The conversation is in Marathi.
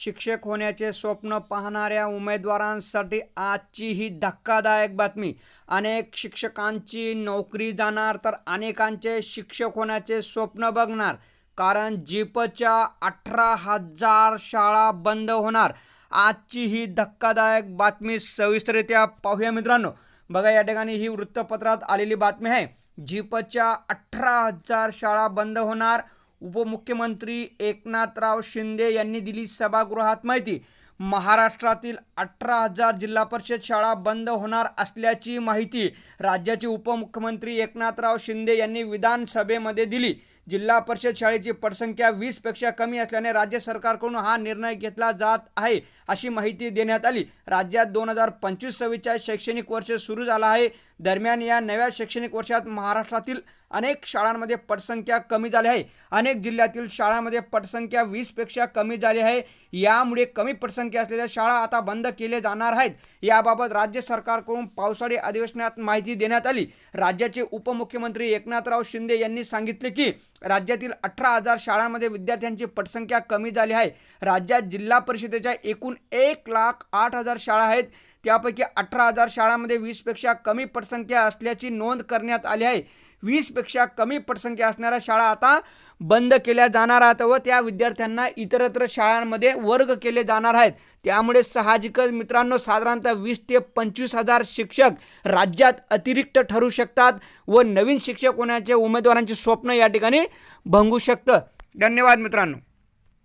शिक्षक होण्याचे स्वप्न पाहणाऱ्या उमेदवारांसाठी आजची ही धक्कादायक बातमी. अनेक शिक्षकांची नोकरी जाणार तर अनेकांचे शिक्षक होण्याचे स्वप्न बघणार. कारण जीपच्या अठरा हजार शाळा बंद होणार. आजची ही धक्कादायक बातमी सविस्तरित्या पाहूया मित्रांनो. बघा या ठिकाणी ही वृत्तपत्रात आलेली बातमी आहे. जीपच्या अठरा हजार शाळा बंद होणार. उपमुख्यमंत्री एकनाथराव शिंदे यांनी दिली सभागृहात माहिती. महाराष्ट्रातील अठरा हजार जिल्हा परिषद शाळा बंद होणार असल्याची माहिती राज्याचे उपमुख्यमंत्री एकनाथराव शिंदे यांनी विधानसभेमध्ये दिली. जिल्हा परिषद शाळेची पटसंख्या वीसपेक्षा कमी असल्याने राज्य सरकारकडून हा निर्णय घेतला जात आहे अशी माहिती देण्यात आली. राज्यात दोन हजार पंचवीस सव्वीसच्या शैक्षणिक वर्ष सुरू झाला आहे. दरम्यान या नव्या शैक्षणिक वर्षात महाराष्ट्रातील अनेक शाळांमध्ये पटसंख्या कमी झाली आहे. अनेक जिल्ह्यातील शाळांमध्ये पटसंख्या वीसपेक्षा कमी झाली आहे. यामुळे कमी पटसंख्या असलेल्या शाळा आता बंद केले जाणार आहेत. याबाबत राज्य सरकारकडून पावसाळी अधिवेशनात माहिती देण्यात आली. राज्याचे उपमुख्यमंत्री एकनाथराव शिंदे यांनी सांगितले की राज्यातील अठरा हजार शाळांमध्ये विद्यार्थ्यांची पटसंख्या कमी झाली आहे. राज्यात जिल्हा परिषदेच्या एकूण एक लाख आठ हजार शाळा आहेत. त्यापैकी अठरा हजार शाळांमध्ये वीसपेक्षा कमी पटसंख्या असल्याची नोंद करण्यात आली आहे. वीसपेक्षा कमी पटसंख्या असणाऱ्या शाळा आता बंद केल्या जाणार आहेत व त्या विद्यार्थ्यांना इतरत्र शाळांमध्ये वर्ग केले जाणार आहेत. त्यामुळे साहजिकच मित्रांनो साधारणतः वीस ते पंचवीस हजार शिक्षक राज्यात अतिरिक्त ठरू शकतात व नवीन शिक्षक होण्याचे उमेदवारांचे स्वप्न या ठिकाणी भंगू शकतं. धन्यवाद मित्रांनो.